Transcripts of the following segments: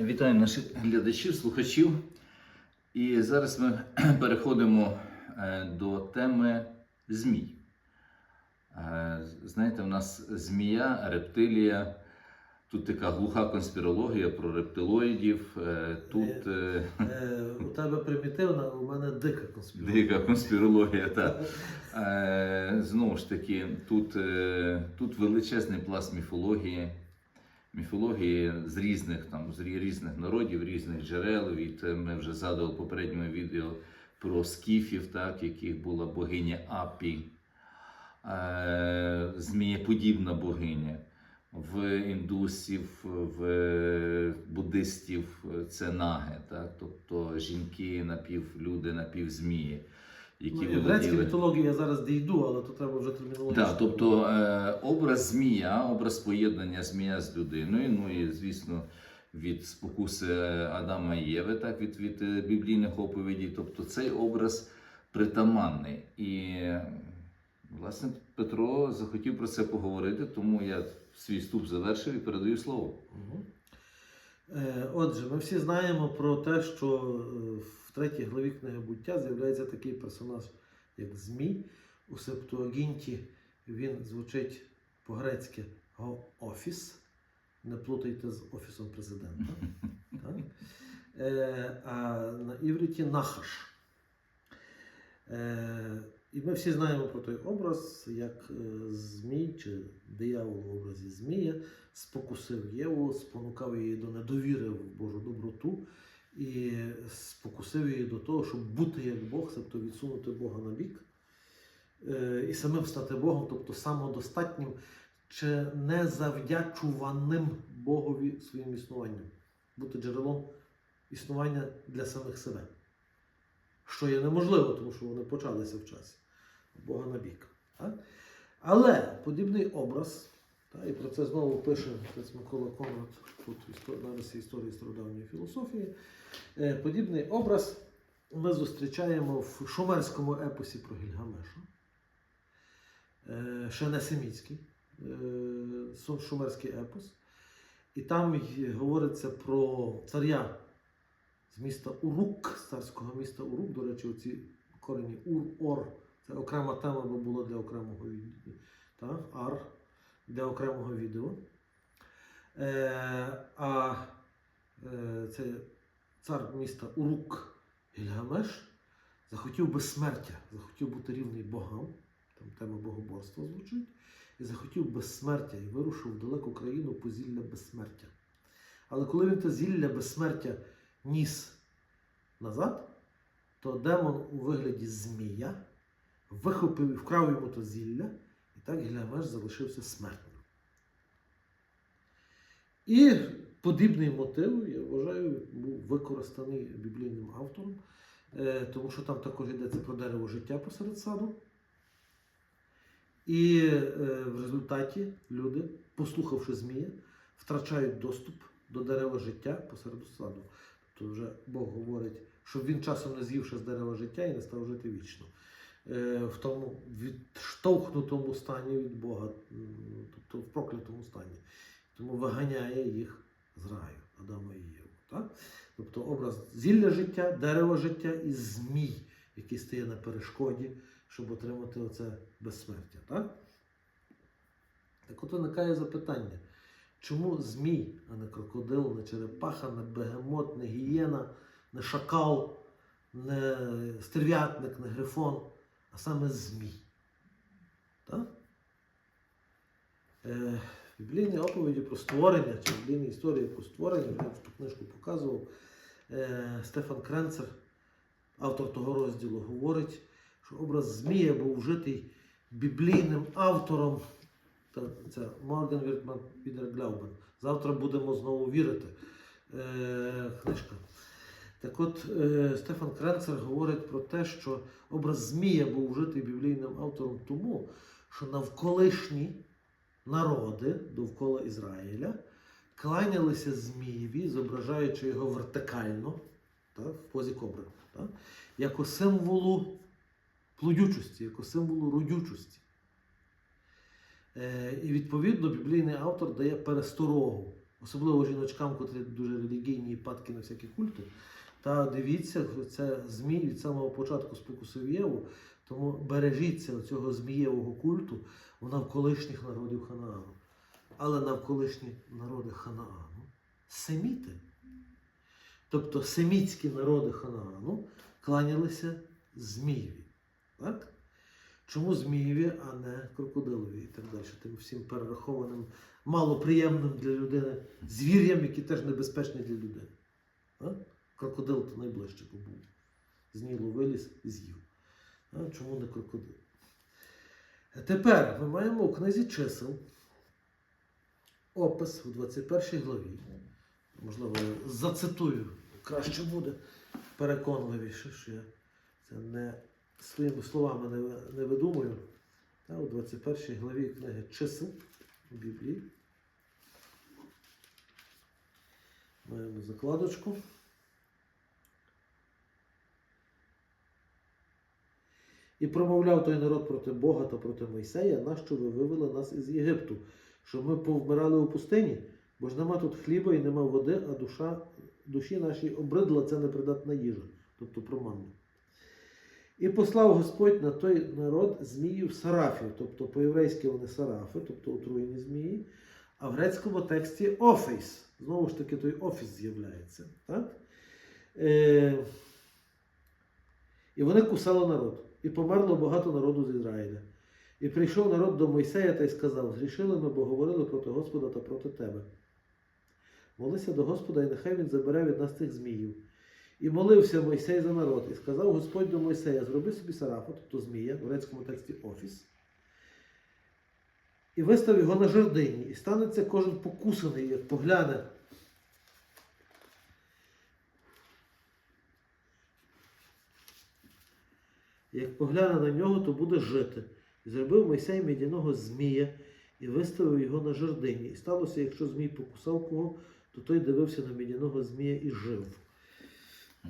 Вітаю наших глядачів, слухачів. І зараз ми переходимо е, до теми змій. Е, Знаєте, у нас змія, рептилія. Тут така глуха конспірологія про рептилоїдів. е, Тут е, Е, у тебе примітивна, у мене дика конспірація. дика конспірологія. Та. Е, Знову ж таки, тут, е, тут величезний пласт міфології. Міфології з різних там з різних народів, різних джерел. Від е, ми вже згадували в попередньому відео про скіфів, так, яких була богиня Апі, е, змієподібна богиня. В індусів, в е, буддистів це наги, так? тобто жінки, напівлюди, напівзмії, які Ну, і в мітології я зараз дійду, але то треба вже термінологічно. Так, тобто е, образ змія, образ поєднання змія з людиною. Ну і звісно, від спокуси Адама і Єви, так, від, від е, біблійних оповідей. Тобто цей образ притаманний. І власне Петро захотів про це поговорити, тому я свій вступ завершив і передаю слово. Е, Отже, ми всі знаємо про те, що е, третій главі книги буття з'являється такий персонаж, як Змій. У Септуагінті він звучить по-грецьки офіс. Не плутайте з офісом президента. Так? Е, а на івріті нахаш. Е, і ми всі знаємо про той образ, як е, Змій чи диявол в образі Змія спокусив Єву, спонукав її до недовіри в Божу доброту і спокусив її до того, щоб бути як Бог, тобто відсунути Бога на бік е, і самим стати Богом, тобто самодостатнім чи незавдячуваним Богові своїм існуванням, бути джерелом існування для самих себе. Що є неможливо, тому що вони почалися в часі Бога на бік. Але подібний образ, і про це знову пише отець Микола Конрад тут на історії стародавньої філософії. Е, подібний образ ми зустрічаємо в шумерському епосі про Гільгамеша, е, ще не семітський е, шумерський епос. І там говориться про царя з міста Урук, царського міста Урук. До речі, оці корені Ур-Ор. Це окрема тема, бо було для окремого. Так? Ар для окремого відео. Е, а е, це цар міста Урук Гільгамеш захотів безсмертя, захотів бути рівний богам, там тема богоборства звучить, і захотів безсмертя і вирушив в далеку країну по зілля безсмертя. Але коли він те зілля безсмертя ніс назад, то демон у вигляді змія вихопив і вкрав йому то зілля, так Гільгамеш залишився смертним. І подібний мотив, я вважаю, був використаний біблійним автором, е, тому що там також йдеться про дерево життя посеред саду. І е, в результаті люди, послухавши Змія, втрачають доступ до дерева життя посеред саду. Тобто вже Бог говорить, щоб він часом не з'ївши з дерева життя і не став жити вічно. Е, В тому відштовхнутому стані від Бога, тобто в проклятому стані. Тому виганяє їх з раю, Адама і Єву. Так? Тобто образ зілля життя, дерева життя і змій, який стає на перешкоді, щоб отримати оце безсмертя. Так? Так от виникає запитання, чому змій, а не крокодил, не черепаха, не бегемот, не гієна, не шакал, не стерв'ятник, не грифон, а саме змій? Так? Е, в біблійній оповіді про створення, чи в біблійній історії про створення, я цю книжку показував, е, Стефан Кренцер, автор того розділу, говорить, що образ Змія був вжитий біблійним автором. Це Морган Віртман Підергляубен. Завтра будемо знову вірити. Е, книжка. Так от е, Стефан Кренцер говорить про те, що образ Змія був вжитий біблійним автором тому, що навколишні народи довкола Ізраїля кланялися Змієві, зображаючи його вертикально, так, в позі кобри, так, як символу плодючості, як символу родючості. Е, і відповідно біблійний автор дає пересторогу особливо жіночкам, котрі дуже релігійні і падки на всякі культи. Та дивіться, це змій від самого початку спокусив Єву, тому бережіться цього змієвого культу у навколишніх народів Ханаану. Але навколишні народи Ханаану семіти. Тобто семітські народи Ханаану кланялися Змієві. Так? Чому Змієві, а не крокодилові і так далі, тим всім перерахованим, малоприємним для людини звір'ям, які теж небезпечні для людини. А? Крокодил то найближче побув. З Нілу виліз і з'їв. А? Чому не крокодил? Тепер ми маємо у книзі чисел опис у 21 главі. Можливо, я зацитую, краще буде переконливіше, що я це не своїми словами не, не видумую. Та, у 21 главі книги чисел у Біблії. Маємо закладочку. І промовляв той народ проти Бога та проти Мойсея, нащо ви вивели нас із Єгипту, щоб ми повмирали у пустині, бо ж нема тут хліба і нема води, а душа, душі нашій обридла це непридатна їжа, тобто про манну. І послав Господь на той народ зміїв сарафів, тобто по-єврейськи вони сарафи, тобто отруєні змії, а в грецькому тексті офейс. Знову ж таки, той офіс з'являється. Так? Е, і вони кусали народ, і померло багато народу з Ізраїля. І прийшов народ до Мойсея та й сказав: Зрішили ми, бо говорили проти Господа та проти тебе. Молися до Господа, і нехай він забере від нас цих зміїв. І молився Мойсей за народ, і сказав Господь до Мойсея: зроби собі сарафа, тобто змія, в грецькому тексті офіс, і вистав його на жердині, і станеться кожен покусаний, як погляне. Як погляне на нього, то буде жити. І зробив Мойсей мідяного змія і виставив його на жердині. І сталося, якщо змій покусав кого, то той дивився на мідяного змія і жив.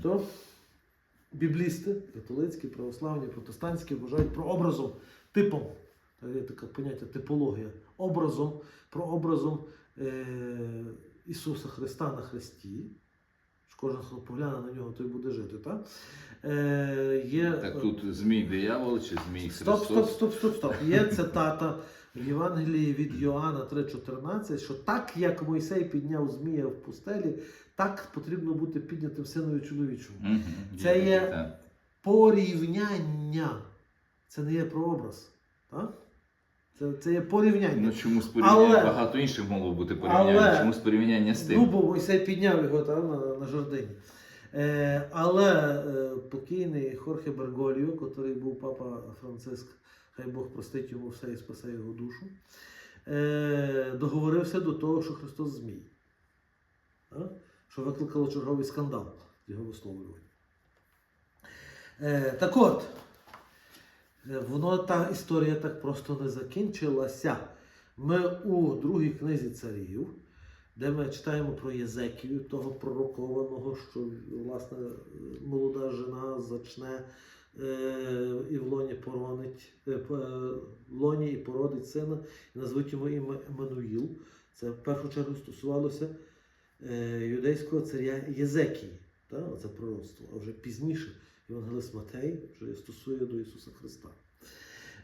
То біблісти, католицькі, православні, протестантські вважають прообразом, типом, та є таке поняття типологія, образом, прообразом е- Ісуса Христа на Христі. Кожен, хто погляне на нього, той буде жити. Так? Е, є, Так тут змій диявол чи змій Стоп, Христос? стоп, стоп, стоп, стоп. Є цитата в Євангелії від Йоанна 3,14, що так як Мойсей підняв Змія в пустелі, так потрібно бути піднятим синові чоловічому. Мгм, Це є-. Порівняння. Це не є прообраз. Так? Це, це є порівняння. Ну чомусь порівняння Але- багато інших могло бути порівняння. Але- Чомусь порівняння з тим. Ну, бо Мойсей підняв його там, на, на жердині. Е, але е, покійний Хорхе Бергольо, який був папа Франциск, хай Бог простить йому все і спасе його душу, е, договорився до того, що Христос змій. А? Що викликало черговий скандал його висловлювання. Е, так от, воно та історія так просто не закінчилася. Ми у другій книзі царів, де ми читаємо про Єзекію, того пророкованого, що власне молода жена зачне е, і в лоні поронить, е, е, лоні і породить сина, і назвуть йому Еммануїл. Це в першу чергу стосувалося е, юдейського царя Єзекії. Оце пророцтво. А вже пізніше Євангелист Матей вже стосує до Ісуса Христа.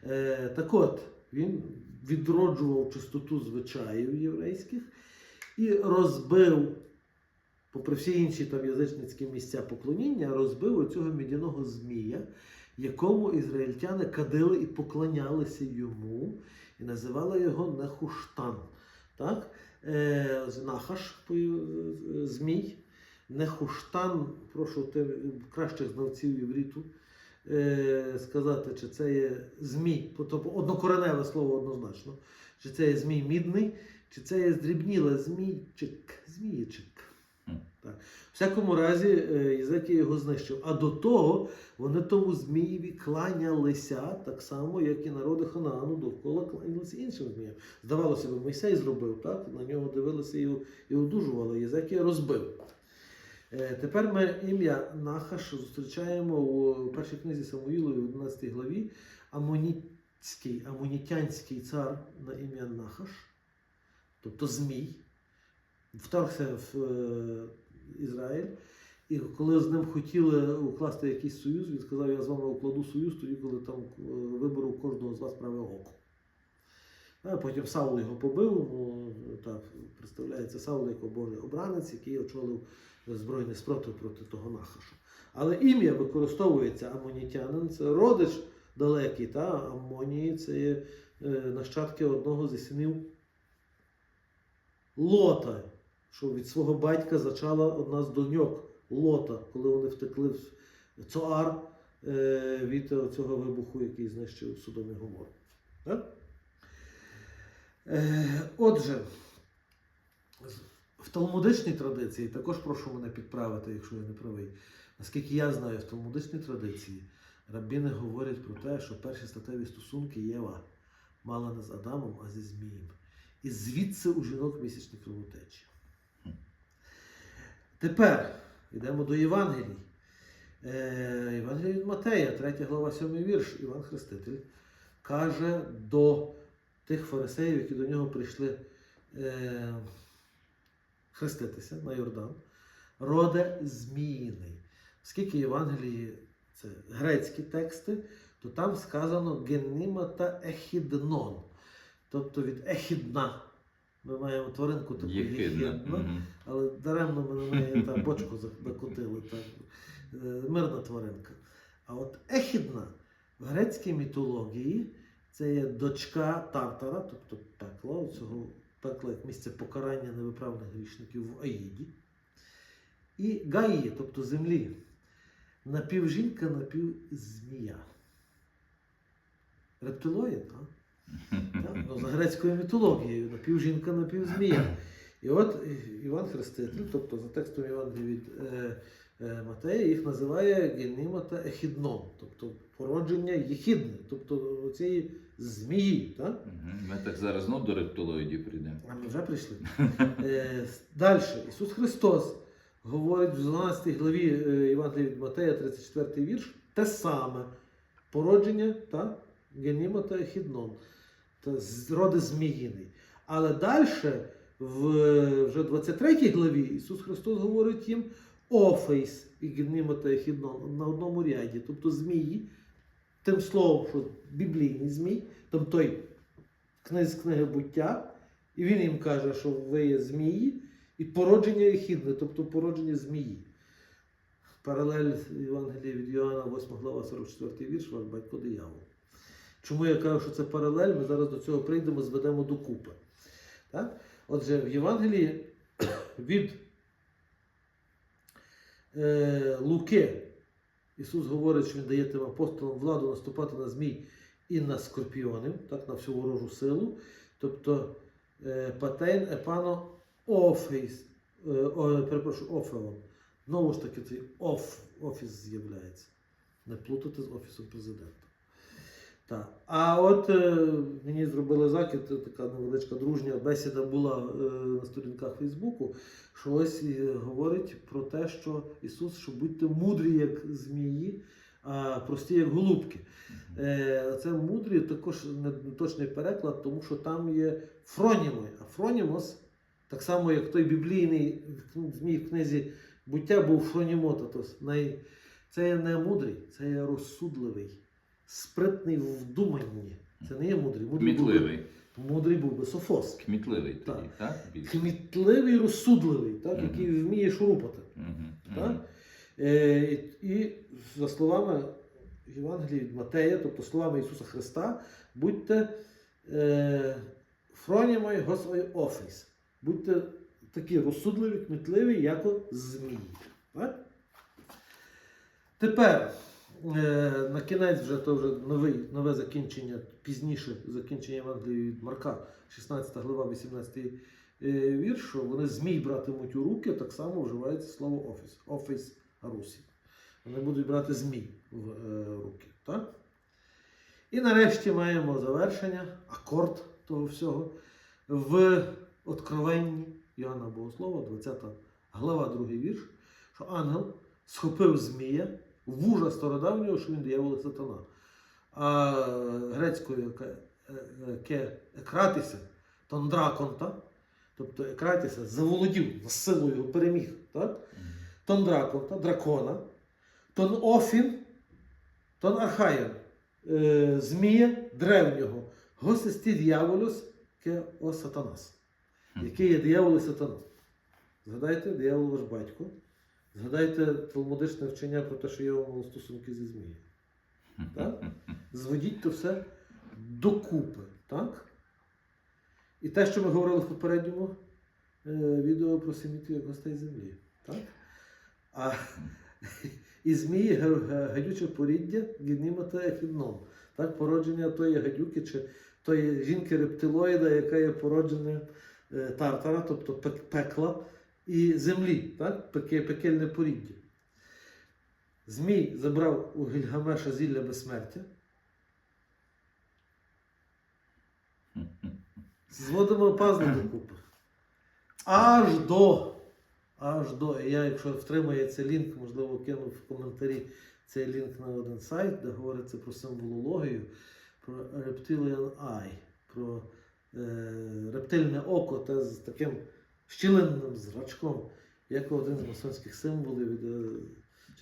Е, так от, він відроджував чистоту звичаїв єврейських і розбив, попри всі інші там язичницькі місця поклоніння, розбив оцього мідяного змія, якому ізраїльтяни кадили і поклонялися йому, і називали його Нехуштан. Так? Е, Нахаш е, змій. Нехуштан, прошу кращих знавців євріту е, сказати, чи це є змій, тобто однокореневе слово однозначно, чи це є змій мідний, чи це є здрібніле змійчик, змієчик. Так. В всякому разі, е, Єзекія його знищив. А до того вони тому змієві кланялися так само, як і народи Ханаану довкола кланялися іншим зміям. Здавалося б, Мойсей зробив, так? на нього дивилися і, і одужували. Єзекія розбив. Е, Тепер ми ім'я Нахаш зустрічаємо у першій книзі Самуїлові, в 11 главі. Амонітський, амонітянський цар на ім'я Нахаш, тобто Змій, вторгся в е, Ізраїль. І коли з ним хотіли укласти якийсь союз, він сказав, я з вами укладу союз, тоді, коли там е, виберу кожного з вас праве око. Потім Саул його побив, ну, так, представляється Саул як Божий обранець, який очолив збройний спротив проти того нахашу. Але ім'я використовується амонітянин, це родич далекий, та Амонії це є е, нащадки одного зі синів Лота, що від свого батька зачала одна з доньок Лота, коли вони втекли в Цоар е, від цього вибуху, який знищив Содом і Гомору. Так? Е, Отже, в талмудичній традиції, також прошу мене підправити, якщо я не правий. Наскільки я знаю, в талмудичній традиції рабіни говорять про те, що перші статеві стосунки Єва мала не з Адамом, а зі Змієм. І звідси у жінок місячні кровотечі. Тепер йдемо до Євангелій. Е, Євангелія від Матея, 3 глава, 7 вірш, Іван Хреститель, каже до тих фарисеїв, які до нього прийшли е, хреститися на Йордан, роде зміїний. Оскільки Євангелії це грецькі тексти, то там сказано геніма та ехіднон. Тобто від ехідна. Ми маємо тваринку таку єхидна, Мгм. але даремно ми на неї та бочку за- закотили. Та, е, мирна тваринка. А от ехідна в грецькій мітології це є дочка Тартара, тобто пекла, цього пекла як місце покарання невиправних грішників в Аїді. І Гаї, тобто землі. Напівжінка, напівзмія. Рептилоїд, так? Так, ну, за грецькою мітологією, напівжінка, напівзмія. І от Іван Хреститель, тобто за текстом Євангелія від е, е, Матея, їх називає Геніма та Ехіднон, тобто породження єхідне, тобто цієї змії. Так? Ми так зараз знов до рептилоїдів прийдемо. А ми вже прийшли. Е, Далі. Ісус Христос говорить в 12 главі е, Євангелія від Матея, 34 вірш, те саме. Породження та Геніма та Ехіднон. Та роди зміїний. Але далі, в вже 23 главі, Ісус Христос говорить їм Офейс і Геніма та Ехіднон на одному ряді. Тобто змії, тим словом, що біблійний змій, там той книз книги буття, і він їм каже, що ви є змії, і породження ехідне, тобто породження змії. Паралель Євангелія від Йоанна, 8 глава, 44 вірш, ваш батько диявол. Чому я кажу, що це паралель, ми зараз до цього прийдемо, зведемо докупи. Так? Отже, в Євангелії від е, Луки Ісус говорить, що Він дає тим апостолам владу наступати на змій і на скорпіонів, так, на всю ворожу силу. Тобто е, патейн епано офіс, е, перепрошую, офеон. Знову ж таки, цей оф, офіс з'являється. Не плутати з офісом президента. Так. А от е, мені зробили закид, е, така невеличка дружня бесіда була е, на сторінках Фейсбуку, що ось е, говорить про те, що Ісус, що будьте мудрі, як змії, а прості, як голубки. Е, це мудрі також не точний переклад, тому що там є фроніми. А фронімос, так само як той біблійний змій в книзі буття був фронімота. Тобто най... Це є не мудрий, це є розсудливий, спритний в думанні. Це не є мудрий. Мудрий був би, Кмітливий. мудрий був би софост. Кмітливий тоді, так? Більше. Кмітливий, розсудливий, так, Мгм. який вміє шурупати. Мгм. Так? Е, і, за словами Євангелія від Матея, тобто словами Ісуса Христа, будьте е, фронімой Госвой офіс. Будьте такі розсудливі, кмітливі, як змії. Так? Тепер на кінець вже то вже новий, нове закінчення, пізніше закінчення Євангелія від Марка, 16 глава, 18 е, вірш, що вони змій братимуть у руки, так само вживається слово офіс. Офіс Арусі. Вони будуть брати змій в е, руки. Так? І нарешті маємо завершення, акорд того всього в Откровенні Іоанна Богослова, 20 глава, 2 вірш, що ангел схопив змія вужа стародавнього, що він диявол і сатана. А грецькою е, яке екратися, тондраконта, тобто Екратіса, заволодів з силою переміг. Так? Тон дракон, дракона, тон Офін, тон Архаєн, е, Змія древнього, госисті дьяволос, ке о сатанас, який є диявол і сатана. Згадайте, диявол ваш батько. Згадайте талмудичне вчення про те, що Єва мало стосунки зі Змією. Так? Зведіть то все докупи. Так? І те, що ми говорили в попередньому е, відео про як гостей землі. Так? А і змії га- га- гадюче поріддя гінімата ехідном. Так, породження тої гадюки чи тої жінки рептилоїда, яка є породженням е, тартара, тобто пек- пекла і землі, так? Пеке, пекельне поріддя. Змій забрав у Гільгамеша зілля безсмертя. Зводимо пазли докупи. Аж до. Аж до. Я, якщо втримається лінк, можливо, кину в коментарі цей лінк на один сайт, де говориться про символологію, про Reptilian Eye, про е, рептильне око та з таким щілинним зрачком, як один з масонських символів.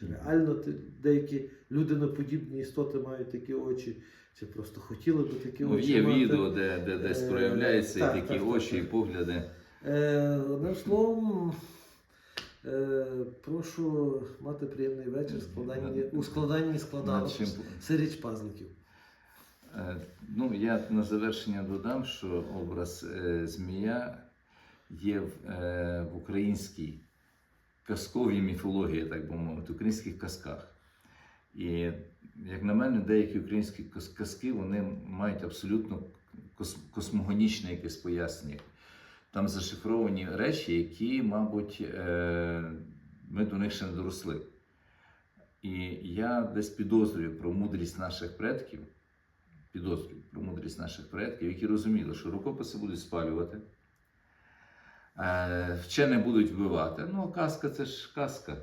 Чи реально деякі людиноподібні істоти мають такі очі, чи просто хотіли би такі Ну, очі. є мати. відео, де, де десь Е, проявляються так, і такі так, так, очі, і так. погляди. Е, одним словом, е, прошу мати приємний вечір складанні, у складанні складанок сиріч пазликів. Е, Ну, я на завершення додам, що образ е, змія є в, е, в українській казковій міфології, так би мовити, в українських казках. І, як на мене, деякі українські казки вони мають абсолютно космогонічне якесь пояснення. Там зашифровані речі, які, мабуть, е, ми до них ще не доросли. І я десь підозрюю про мудрість наших предків, підозрюю про мудрість наших предків, які розуміли, що рукописи будуть спалювати, е, вчені будуть вбивати. Ну, казка це ж казка,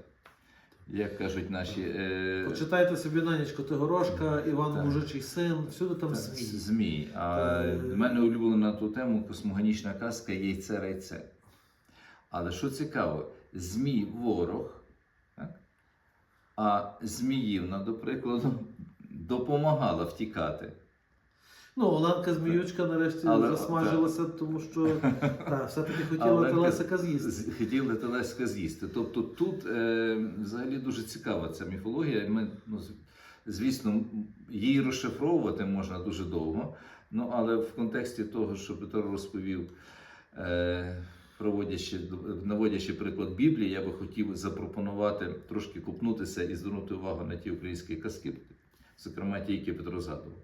як кажуть наші. е, Почитайте собі на ніч Котигорошка, Іван Так. Мужичий син, всюди там Так, змій. Змій. А Та- в мене улюблена ту тему космогонічна казка яйце райце. Але що цікаво, змій ворог, так? а зміївна, до прикладу, допомагала втікати. Ну, Оленка Зміючка нарешті Але- засмажилася, тому що та, все-таки хотіла Оленка Телесика з'їсти. Хотіли телеска з'їсти. Тобто тут е, взагалі дуже цікава ця міфологія. Ми, ну, звісно, її розшифровувати можна дуже довго. Ну, але в контексті того, що Петро розповів, е, проводячи, наводячи приклад Біблії, я би хотів запропонувати трошки купнутися і звернути увагу на ті українські казки, зокрема ті, які Петро згадував.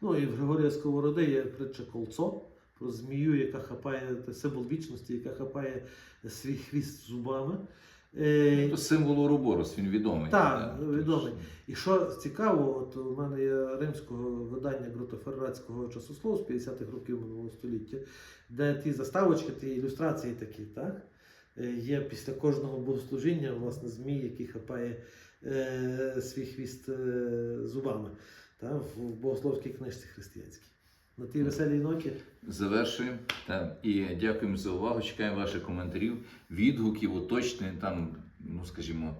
Ну і в Григорія Сковороди є притча колцо про змію, яка хапає це символ вічності, яка хапає свій хвіст зубами. Е, То символ Уроборос, він відомий. Так, да. відомий. І що цікаво, от у мене є римського видання Гротоферратського часослову з 50-х років минулого століття, де ті заставочки, ті ілюстрації такі, так? е, Є після кожного богослужіння, власне, змій, який хапає е, свій хвіст е, зубами та, в богословській книжці християнській. На тій веселій ноті. Завершуємо. та, І дякуємо за увагу. Чекаємо ваших коментарів, відгуків, уточнень там, ну скажімо.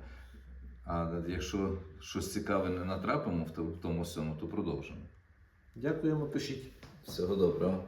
А якщо щось цікаве не натрапимо в тому- в тому всьому, то продовжимо. Дякуємо, пишіть. Всього доброго.